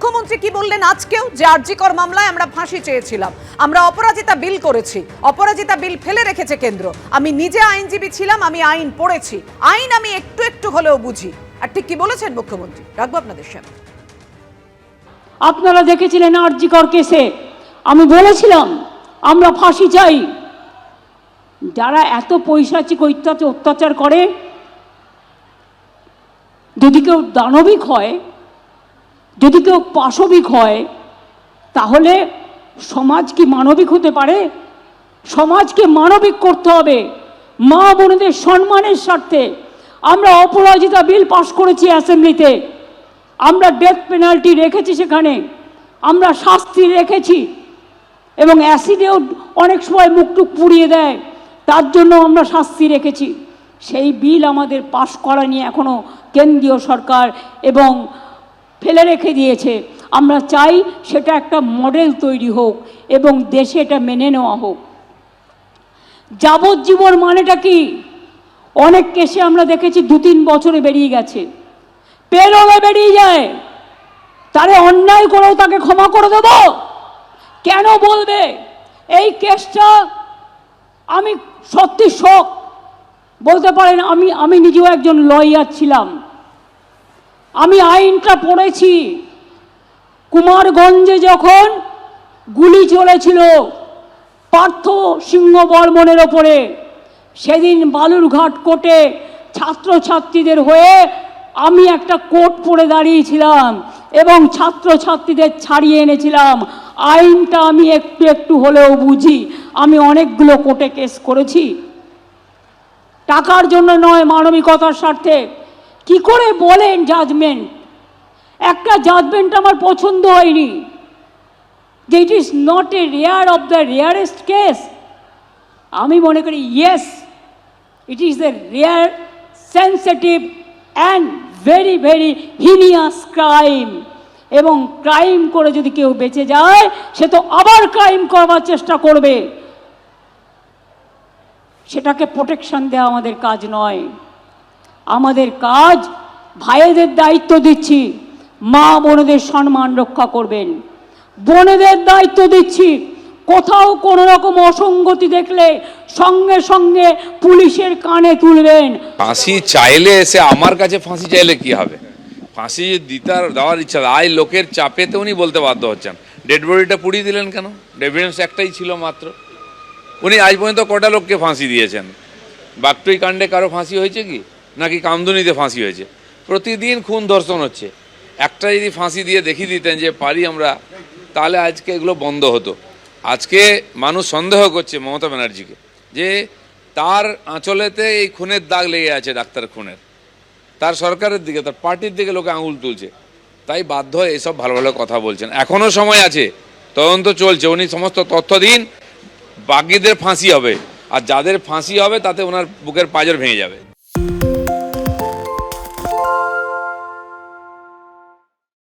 মুখ্যমন্ত্রী কি বললেন আজকেও? যে আরজিকর মামলায় আমরা ফাঁসি চেয়েছিলাম। আমরা অপরাজিতা বিল করেছি। অপরাজিতা বিল ফেলে রেখেছে কেন্দ্র। আমি নিজে আইনজীবী ছিলাম, আমি আইন পড়েছি। আইন আমি একটু একটু হলেও বুঝি। আর ঠিক কি বলেছেন মুখ্যমন্ত্রী? রাখব আপনাদের সামনে। আপনারা দেখেছিলেন আরজিকর কেসে? আমি বলেছিলাম, আমরা ফাঁসি চাই। যারা এত পৈশাচিক অত্যাচার অত্যাচার করে, যদি কেউ দানবিক হয় যদি কেউ পাশবিক হয়, তাহলে সমাজ কি মানবিক হতে পারে? সমাজকে মানবিক করতে হবে। মা বোনেদের সম্মানের স্বার্থে আমরা অপরাজিতা বিল পাশ করেছি অ্যাসেম্বলিতে। আমরা ডেথ পেনাল্টি রেখেছি সেখানে। আমরা শাস্তি রেখেছি। এবং অ্যাসিডেও অনেক সময় মুখটুক পুড়িয়ে দেয়। তার জন্য আমরা শাস্তি রেখেছি। সেই বিল আমাদের পাশ করা নিয়ে এখনও কেন্দ্রীয় সরকার এবং ফেলে রেখে দিয়েছে। আমরা চাই সেটা একটা মডেল তৈরি হোক এবং দেশে এটা মেনে নেওয়া হোক। যাবজ্জীবন মানেটা কি? অনেক কেসে আমরা দেখেছি দু তিন বছরে বেরিয়ে গেছে। পেরোলে বেরিয়ে যায়। তারে অন্যায় করেও তাকে ক্ষমা করে দেব। কেন বলবে? এই কেসটা আমি সত্যি শোক। বলতে পারেন আমি আমি নিজেও একজন লয়ার ছিলাম। আমি আইনটা পড়েছি। কুমারগঞ্জে যখন গুলি চলেছিল পার্থ সিংহ বর্মনের ওপরে, সেদিন বালুরঘাট কোর্টে ছাত্রছাত্রীদের হয়ে আমি একটা কোট পরে দাঁড়িয়েছিলাম এবং ছাত্রছাত্রীদের ছাড়িয়ে এনেছিলাম। আইনটা আমি একটু একটু হলেও বুঝি, আমি অনেকগুলো কোর্টে কেস করেছি। টাকার জন্য নয়, মানবিকতার স্বার্থে। কি করে বলেন জাজমেন্ট একটা জাজমেন্ট আমার পছন্দ হয়নি। যে it is not a rare of the rarest case আমি মনে করি yes it is the rare sensitive and very very heinous crime এবং ক্রাইম করে যদি কেউ বেঁচে যায়, সে তো আবার ক্রাইম করবার চেষ্টা করবে। সেটাকে প্রোটেকশন দেওয়া আমাদের কাজ নয়। আমাদের কাজ ভাইয়েদের দায়িত্ব দিচ্ছি। মা বোনেদের সম্মান রক্ষা করবেন। বোনেদের দায়িত্ব দিচ্ছি। কোথাও কোনো রকম অসঙ্গতি দেখলে সঙ্গে সঙ্গে পুলিশের কানে তুলবেন। ফাঁসি চাইলে এসে আমার কাছে ফাঁসি চাইলে কি হবে? ফাঁসি দিতার, দেওয়ার ইচ্ছা আই লোকের চাপেতে উনি বলতে বাধ্য হচ্ছেন। ডেড বডিটা পুড়িয়ে দিলেন কেন? এভিডেন্স একটাই ছিল মাত্র। উনি আজ পর্যন্ত কটা লোককে ফাঁসি দিয়েছেন? বাগটুই কাণ্ডে কারও ফাঁসি হয়েছে কি? নাকি কামদুনিতে ফাঁসি হয়েছে। প্রতিদিন খুন ধর্ষণ হচ্ছে। একটা যদি ফাঁসি দিয়ে দেখিয়ে দিতেন যে পারি আমরা, তাহলে আজকে এগুলো বন্ধ হতো। আজকে মানুষ সন্দেহ করছে মমতা ব্যানার্জিকে যে তার আঁচলেতে এই খুনের দাগ লেগে আছে ডাক্তার খুনের। তার সরকারের দিকে, তার পার্টির দিকে লোকে আঙুল তুলছে। তাই বাধ্য হয়ে এসব ভালো ভালো কথা বলছেন। এখনও সময় আছে, তদন্ত চলছে। উনি সমস্ত তথ্য দিন, বাকিদের ফাঁসি হবে। আর যাদের ফাঁসি হবে, তাতে ওনার বুকের পাজর ভেঙে যাবে।